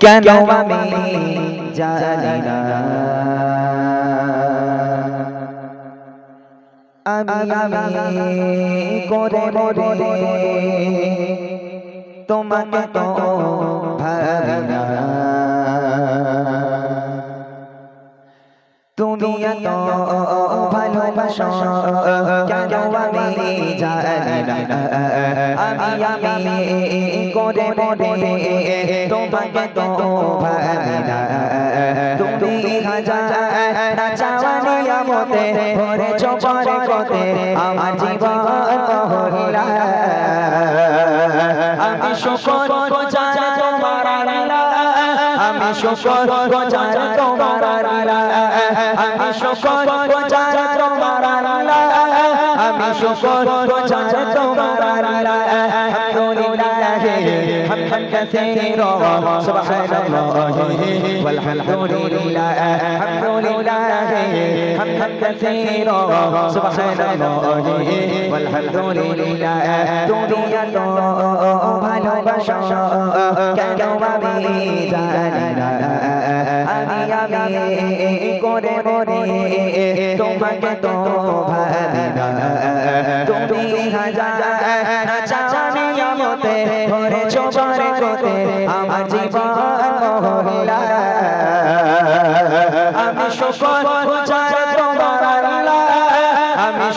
কেন আমি জানি না। আমি আমি করে মরে তোমাকে তো ভাবি না। তুমি এত ভালোবাসো কেন আমি জানি না আমি আমি করে মরে তোমাকে তো ভাবি না তুমি হাজার চাওয়া নিয়ামতে ভরে চোপরে কতে আমার জীবন হরিলা আমি শুকর শুকর আমি শুকর আমি শুকর সুবহানাল্লাহ ওয়ালহামদুলিল্লাহ আলহামদুলিল্লাহ হামদান কাসীরা সুবহানাল্লাহ ওয়ালহামদুলিল্লাহ তুমি এত ভালোবাসো কেন আমি জানি না আমি আমি করে মরে তোমাকে তো ভাবি না তুমি হাজার চাওয়ানি আমতে ভরে চোবারে কোতে আমার জীবন মহলা আমি শুকর আমি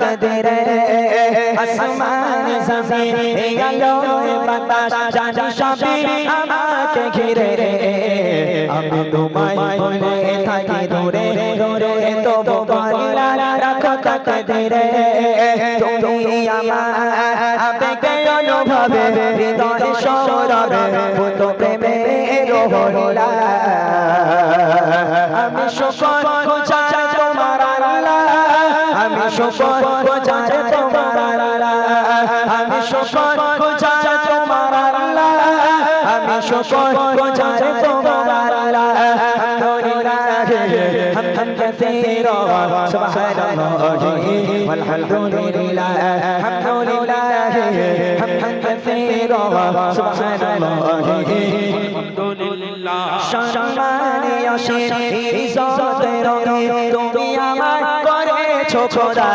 রাখো আসমান, জমিন আলোয় বাতাস, জানি সবই আমাকে ঘিরে রে। আমি তোমায় ভুলে থাকি, দূরে দূরে, তবু কল্যাণ রাখো তকদিরে তুমি আমার আবেগে অনুভবে, হৃদয় সৌরভে, ভূত প্রেমে রোহলা আমি শুকর আমি শুকর গুজার তোমার আল্লাহ আমি শুকর গুজার তোমার আল্লাহ আমি শুকর গুজার তোমার আল্লাহ আলহামদুলিল্লাহ হামদান কাসীরা সুবহানাল্লাহ والحمدلله الحمد لله حمدا كثيرا سبحان الله আলহামদুলিল্লাহ সম্মানে অসীম ইজ্জতের রঙে তুমি আমার খোদা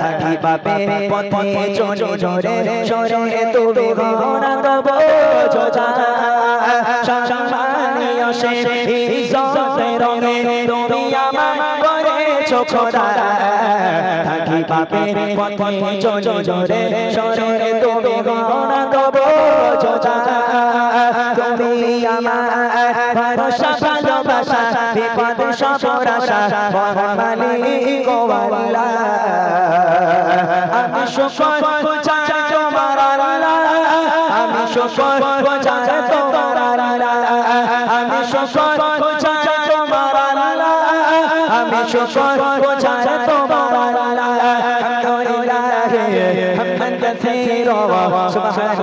থাকি পাপে পথে চলে জোরে সরে তুমি গহনা দেব। যোজা সম্মানে অসীম ইজ্জতের রঙে তুমি আমার করেছ খোদা থাকি পাপে পথে চলে জোরে সরে তুমি গহনা দেব। যোজা তুমি আমার ভরসা ভালোবাসা বিপদ সপরাশা মহান মালিক আমি শুকর গুজার তোমার আল্লাহ। আমি শুকর গুজার তোমার আল্লাহ। আমি শুকর গুজার তোমার আল্লাহ। আমি শুকর গুজার তোমার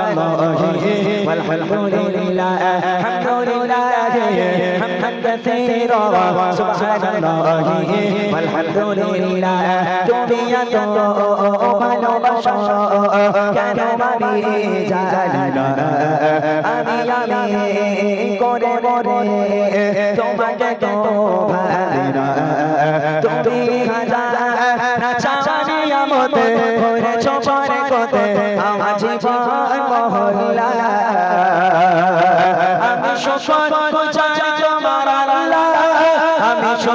সুবহানাল্লাহ والحمدلله الحمد لله حمدا كثيرا سبحان الله والحمد لله তুমি এত ভালোবাসো কেন আমি জানি না আমি আমি করে মরে তোমাকে তো ভাবি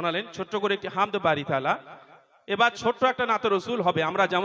শোনালেন, ছোট্ট করে একটি হামদ বাড়ি তালা এবার ছোট্ট একটা নাত রসুল হবে। আমরা যেমন